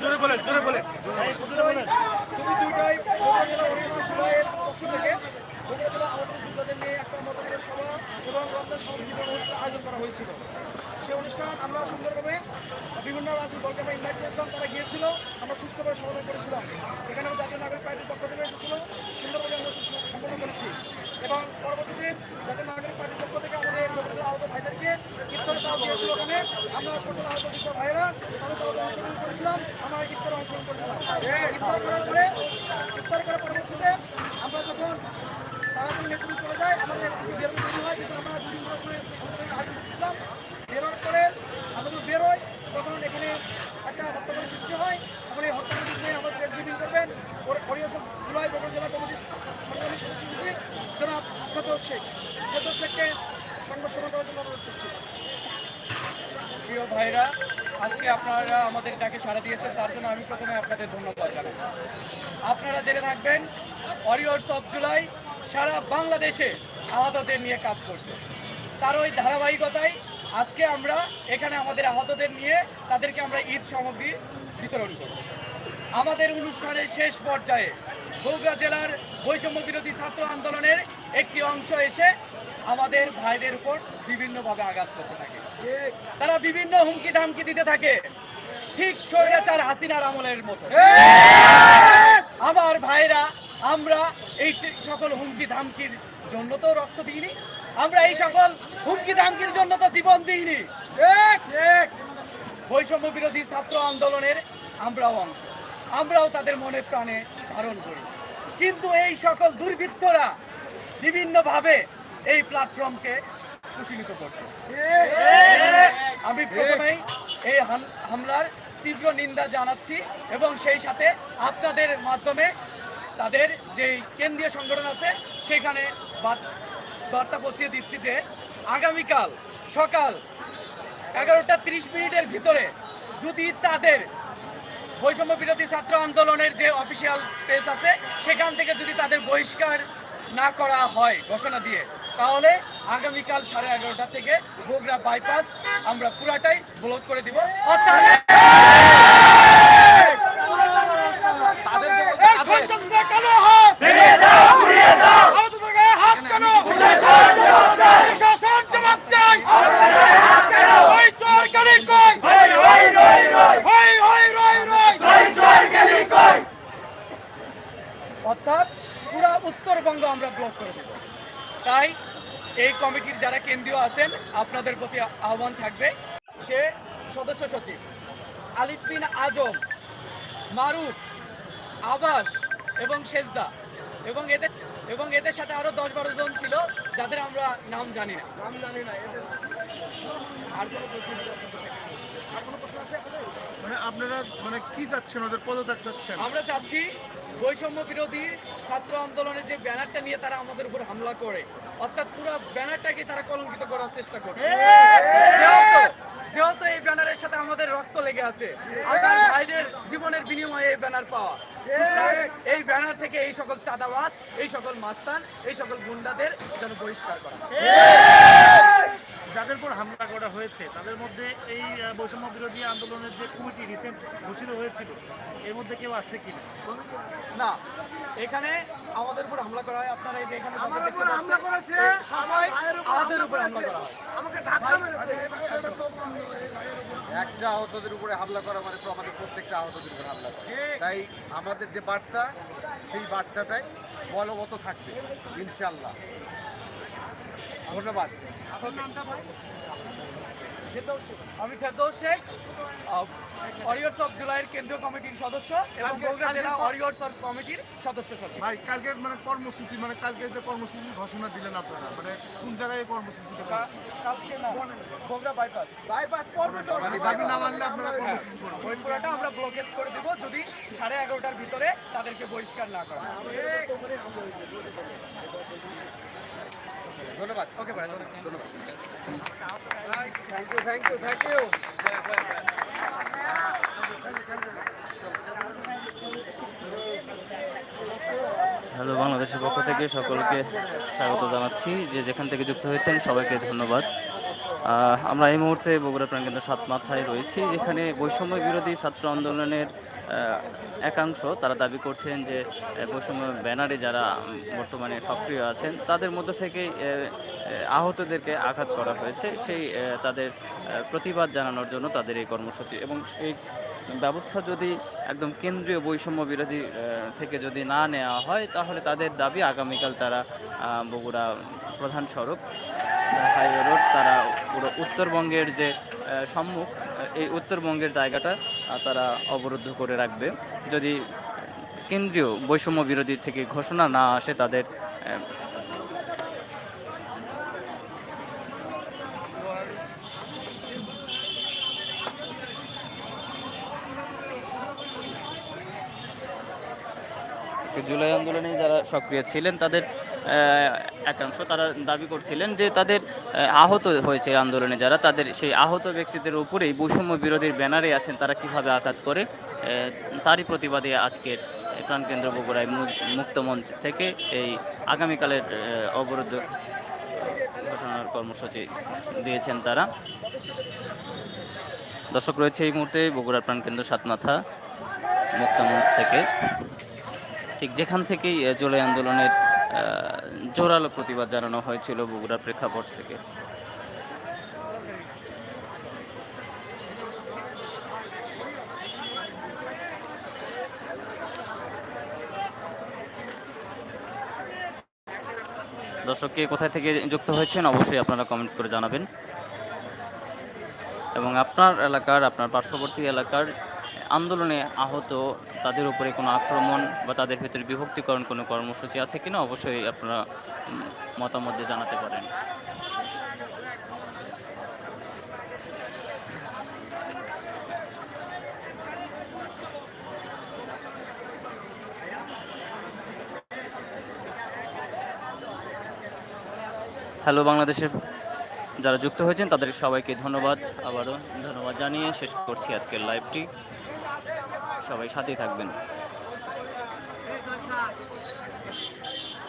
জোরে বলেন জোরে বলেন। তুমি ওড়িশা পক্ষ থেকে একটা মতবাদের সভা এবং আয়োজন করা হয়েছিল সেই অনুষ্ঠান আমরা সুন্দরভাবে বিভিন্ন রাজনৈতিক দলকে আমরা ইনভাইট করেছিলাম তারা গিয়েছিল আমরা সুষ্ঠুভাবে সমাধান করেছিলাম এখানে আমরা জাতীয় নাগরিক পার্টির পক্ষ থেকে এসেছিল সুন্দরভাবে আমরা সম্পন্ন করেছি এবং পরবর্তীতে জাতীয় নাগরিক পার্টির পক্ষ থেকে আমাদের বগুড়া আহত ভাইদেরকে ইফতার দেওয়া দিয়েছিল ওখানে আমরা সকল আহত কৃষক ভাইয়েরা তাদের তাদের অংশগ্রহণ করেছিলাম আমরা ইফতার অংশগ্রহণ করেছিলাম করার পরে ইফতার করার পরবর্তীতে আমরা যখন তাড়াতাড়ি নেতৃত্ব চলে যায় আমাদের হয় কিন্তু আমরা দুদিন ধরে করে অনুষ্ঠানে আয়োজন করছিলাম বেরোর পরে আমরা যখন বেরোই তখন এখানে একটা হট্টগোলের সৃষ্টি হয় তখন এই হট্টগোলের বিষয়ে আমাদের এক্সিবিং করবেন পরিবেশন জুলাই বগুড়া জেলা কমিটির সংগ্রামী সচিব জনাব ফেদর শেখ ফেদর শেখকে সংবাদ সম্মান করার জন্য অনুরোধ করছি প্রিয় ভাইরা আজকে আপনারা আমাদের ডাকে সাড়া দিয়েছেন, তার জন্য আমি প্রথমে আপনাদের ধন্যবাদ জানাই। আপনারা জেনে থাকবেন ওয়ারিয়র্স অফ জুলাই সারা বাংলাদেশে আহতদের নিয়ে কাজ করছে। তার ওই ধারাবাহিকতায় আজকে আমরা এখানে আমাদের আহতদের নিয়ে তাদেরকে আমরা ঈদ সামগ্রী বিতরণ করব। আমাদের অনুষ্ঠানের শেষ পর্যায়ে বগুড়া জেলার বৈষম্য বিরোধী ছাত্র আন্দোলনের একটি অংশ এসে আমাদের ভাইদের উপর বিভিন্নভাবে আঘাত করতে থাকে। তারা বিভিন্ন হুমকি ধামকি দিতে থাকে। ঠিক স্বৈরাচার হাসিনার আমলের মতো। আমার ভাইরা, আমরা এই সকল হুমকি ধামকির জন্য তো রক্ত দিইনি, আমরা এই সকল হুমকি ধামকির জন্য তো জীবন দিইনি। বৈষম্য বিরোধী ছাত্র আন্দোলনের আমরাও অংশ। আমরাও তাদের মনে প্রাণে ধারণ করি। কিন্তু এই সকল দুর্বৃত্তরা বিভিন্নভাবে এই প্ল্যাটফর্মকে কুশীলিত করছে আমি প্রথমেই এই হাম- হামলার তীব্র নিন্দা জানাচ্ছি এবং সেই সাথে আপনাদের মাধ্যমে তাদের যেই কেন্দ্রীয় সংগঠন আছে, সেখানে বার- বার্তা পৌঁছিয়ে দিচ্ছি যে আগামীকাল সকাল এগারোটা তিরিশ মিনিটের ভিতরে যদি তাদের বৈষম্য বিরোধী ছাত্র আন্দোলনের যে অফিসিয়াল পেজ আছে, সেখান থেকে যদি তাদের বহিষ্কার না করা হয় ঘোষণা দিয়ে তাহলে আগামীকাল সাড়ে এগারোটা থেকে বগুড়া বাইপাস আমরা পুরাটাই ব্লক করে দিব। অর্থাৎ পুরো উত্তরবঙ্গ আমরা ব্লক করে দেব তাই এই কমিটির যারা কেন্দ্রীয় আছেন, আপনাদের প্রতি আহ্বান থাকবে। সে সদস্য সচিব আলিফিন আজম, মারুফ, আবাস এবং সেজদা। এবং এদের এবং এদের সাথে আরও দশ বারো জন ছিল, যাদের আমরা নাম জানি না। নাম জানি না, এদের আর কোনো প্রশ্ন মানে আপনারা মানে কি চাচ্ছেন? ওদের পদত্যাগ চাচ্ছেন? আমরা চাচ্ছি বৈষম্য বিরোধী ছাত্র আন্দোলনের যে ব্যানারটা নিয়ে তারা আমাদের উপর হামলা করে অর্থাৎ পুরো ব্যানারটাকে তারা কলঙ্কিত করার চেষ্টা করে যেহেতু- যেহেতু এই ব্যানারের সাথে আমাদের রক্ত লেগে আছে আমার ভাইদের জীবনের বিনিময়ে এই ব্যানার পাওয়া। এই ব্যানার থেকে এই সকল চাঁদাবাস এই সকল মাস্তান এই সকল গুন্ডাদের যেন বহিষ্কার করা যাদের উপর হামলা করা হয়েছে তাদের মধ্যে এই বৈষম্য বিরোধী আন্দোলনের যে কমিটি রিসেন্ট ঘোষিত হয়েছিল এর মধ্যে কেউ আছে কি না এখানে আমাদের উপর হামলা করা হয় আপনারা এই যে এখানে দেখতে উপর হামলা করেছে, সবাই উপর আমাদের হামলা উপর হামলা করা হয় আমাকে ধাক্কা মেরেছে। একটা আহতদের উপরে হামলা করা মানে তো আমাদের প্রত্যেকটা আহতদের উপরে হামলা করা তাই আমাদের যে বার্তা সেই বার্তাটাই বলবত থাকবে ইনশাল্লাহ ধন্যবাদ। আমি ফেরদৌস শেখ অরিয়র্স অফ জুলাইয়ের কেন্দ্রীয় কমিটির সদস্য এবং বগুড়া জেলা অরিয়র্স অফ কমিটির সদস্য সচিব। ভাই কালকের মানে কর্মসূচি মানে কালকের যে কর্মসূচির ঘোষণা দিলেন আপনারা মানে কোন জায়গায় এই কর্মসূচিটা কালকে না বগুড়া বাইপাস বাইপাস পর্যটন মানে দাবি না মানলে আপনারা কর্মসূচি করবেন। ওই পুরাটা আমরা ব্লকেজ করে দিব যদি সাড়ে এগারোটার ভিতরে তাদেরকে বহিষ্কার না করা হয়। ধন্যবাদ। ওকে ভাই ধন্যবাদ। Thank you thank you thank you hello বাংলাদেশের পক্ষ থেকে সকলকে স্বাগত জানাচ্ছি। যে যেখান থেকে যুক্ত হয়েছেন সবাইকে ধন্যবাদ। আমরা এই মুহূর্তে বগুড়া প্রাণকেন্দ্র সাত মাথায় রয়েছি, যেখানে বৈষম্য বিরোধী ছাত্র আন্দোলনের একাংশ তারা দাবি করছেন যে বৈষম্য ব্যানারে যারা বর্তমানে সক্রিয় আছেন, তাদের মধ্য থেকে আহতদেরকে আঘাত করা হয়েছে। সেই তাদের প্রতিবাদ জানানোর জন্য তাদের এই কর্মসূচি এবং এই ব্যবস্থা যদি একদম কেন্দ্রীয় বৈষম্য বিরোধী থেকে যদি না নেওয়া হয়, তাহলে তাদের দাবি আগামীকাল তারা বগুড়া প্রধান সড়ক হাইওয়ে রোড, তারা পুরো উত্তরবঙ্গের যে সম্মুখ, এই উত্তরবঙ্গের জায়গাটা তারা অবরুদ্ধ করে রাখবে। যদি কেন্দ্রীয় বৈষম্য বিরোধী থেকে ঘোষণা না আসে, তাদের জুলাই আন্দোলনে যারা সক্রিয় ছিলেন, তাদের একাংশ তারা দাবি করছিলেন যে তাদের আহত হয়েছে আন্দোলনে যারা, তাদের সেই আহত ব্যক্তিদের উপরেই বৈষম্য বিরোধীর ব্যানারে আছেন তারা কীভাবে আঘাত করে তারই প্রতিবাদে আজকের প্রাণকেন্দ্র বগুড়ায় মু- মুক্ত মঞ্চ থেকে এই আগামীকালের অবরোধ ঘোষণার কর্মসূচি দিয়েছেন তারা। দর্শক, রয়েছে এই মুহূর্তে বগুড়ার প্রাণকেন্দ্র সাতমাথা মুক্ত মঞ্চ থেকে। ঠিক যেখান থেকেই জুলাই আন্দোলনের জোরালো প্রতিবাদ জানানো হয়েছিল বগুড়া প্রেক্ষাপট থেকে। দর্শক, কে কোথায় থেকে যুক্ত হয়েছেন অবশ্যই আপনারা কমেন্টস করে জানাবেন। এবং আপনার এলাকার, আপনার পার্শ্ববর্তী এলাকার আন্দোলনে আহত তাদের উপরে কোনো আক্রমণ বা তাদের ভিতরে বিভক্তিকরণ কোনো কর্মসূচি আছে কিনা অবশ্যই আপনারা মতামত জানাতে পারেন। হ্যালো বাংলাদেশের যারা যুক্ত হয়েছেন, তাদের সবাইকে ধন্যবাদ। আবারও ধন্যবাদ জানিয়ে শেষ করছি আজকের লাইভটি সবাই সাথেই থাকবেন।